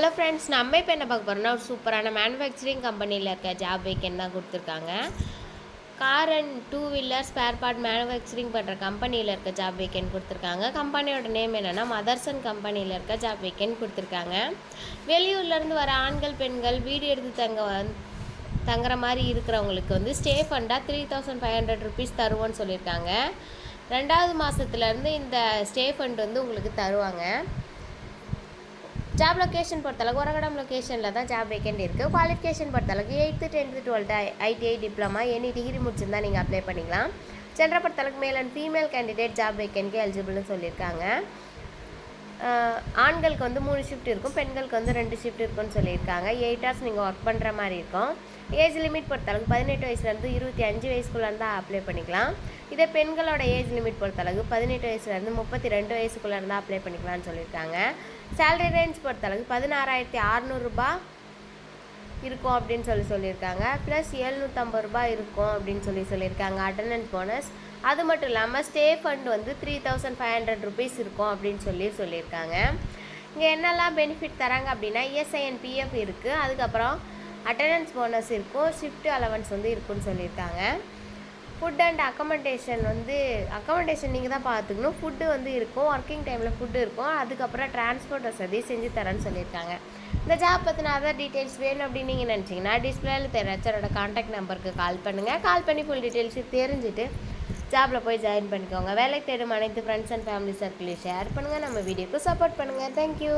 Hello friends நம்ம இப்போ என்ன பார்க்க போகிறோம்னா ஒரு சூப்பரான மேனுஃபேக்சரிங் கம்பெனியில் இருக்க ஜாப் வேக்கன் தான் கொடுத்துருக்காங்க. Car and two wheeler spare part manufacturing பண்ணுற கம்பெனியில் இருக்க ஜாப் வேக்கன் கொடுத்துருக்காங்க. கம்பெனியோட நேம் என்னென்னா மதர்சன் கம்பெனியில் இருக்க ஜாப் வேக்கன் கொடுத்துருக்காங்க. வெளியூர்லேருந்து வர ஆண்கள் பெண்கள் வீடு எடுத்து தங்க வந் தங்குற மாதிரி இருக்கிறவங்களுக்கு வந்து stay ஃபண்டாக three thousand five hundred rupees தருவோன்னு சொல்லியிருக்காங்க. ரெண்டாவது மாதத்துலேருந்து இந்த ஸ்டே ஃபண்ட் வந்து உங்களுக்கு தருவாங்க. ஜாப் லொக்கேஷன் பொறுத்தளவுக்கு உரகடம் லொக்கேஷனில் தான் ஜாப் வேக்கண்ட் இருக்குது குவாலிஃபிகேஷன் பொறுத்தளவுக்கு eighth tenth twelfth ITI diploma any degree முடிச்சிருந்தா நீங்கள் அப்ளை பண்ணிக்கலாம். சென்ற பொறுத்தளவுக்கு male and female candidate job வேக்கண்ட்க்கு எலிஜிபிள்னு சொல்லியிருக்காங்க. ஆண்களுக்கு வந்து மூணு ஷிஃப்ட் இருக்கும் பெண்களுக்கு வந்து ரெண்டு ஷிஃப்ட் இருக்கும்னு சொல்லியிருக்காங்க. எயிட் ஹவர்ஸ் நீங்கள் ஒர்க் பண்ணுற மாதிரி இருக்கும். ஏஜ் லிமிட் பொறுத்தளவுக்கு பதினெட்டு வயசுலேருந்து இருபத்தி அஞ்சு வயசுக்குள்ளே இருந்தால் அப்ளை பண்ணிக்கலாம். இதே பெண்களோட ஏஜ் லிமிட் பொறுத்தளவுக்கு பதினெட்டு வயசுலேருந்து முப்பத்தி ரெண்டு வயசுக்குள்ளே இருந்தால் அப்ளை பண்ணிக்கலாம்னு சொல்லியிருக்காங்க. சேலரி ரேஞ்ச் பொறுத்தளவுக்கு பதினாறாயிரத்தி அறநூறுபா இருக்கும் அப்படின்னு சொல்லி சொல்லியிருக்காங்க. ப்ளஸ் எழுநூற்றம்பது ரூபாய் இருக்கும் அப்படின்னு சொல்லி சொல்லியிருக்காங்க அட்டண்டன்ஸ் போனஸ் அது மட்டும் இல்லாமல் ஸ்டே ஃபண்ட் வந்து three thousand five hundred rupees இருக்கும் அப்படின்னு சொல்லி சொல்லியிருக்காங்க. இங்கே என்னெல்லாம் பெனிஃபிட் தராங்க அப்படின்னா இஎஸ்ஐஎன் பிஎஃப் இருக்குது அதுக்கப்புறம் அட்டண்டன்ஸ் போனஸ் இருக்கும். ஷிஃப்ட் அலவன்ஸ் வந்து இருக்குன்னு சொல்லியிருக்காங்க. ஃபுட் அண்ட் அக்கமண்டேஷன் வந்து அக்கமண்டேஷன் நீங்கள் தான் பார்த்துக்கணும். ஃபுட்டு வந்து இருக்கும். ஒர்க்கிங் டைமில் ஃபுட்டு இருக்கும். அதுக்கப்புறம் டிரான்ஸ்போர்ட் வசதி செஞ்சு தரேன்னு சொல்லியிருக்காங்க. இந்த ஜாப் பற்றின அதர் டீட்டெயில்ஸ் வேணும் அப்படின்னு நீங்கள் நினச்சிங்கன்னா டிஸ்பிளேல தெரியாச்சரோட காண்டாக்ட் நம்பருக்கு கால் பண்ணுங்கள் கால் பண்ணி ஃபுல் டீட்டெயில்ஸு தெரிஞ்சுட்டு ஜாபில் போய் ஜாயின் பண்ணிக்கோங்க. வேலைக்கு தேடும் அனைத்து ஃப்ரெண்ட்ஸ் அண்ட் ஃபேமிலி சர்க்கிளையும் ஷேர் பண்ணுங்கள் நம்ம வீடியோக்கு சப்போர்ட் பண்ணுங்கள் தேங்க்யூ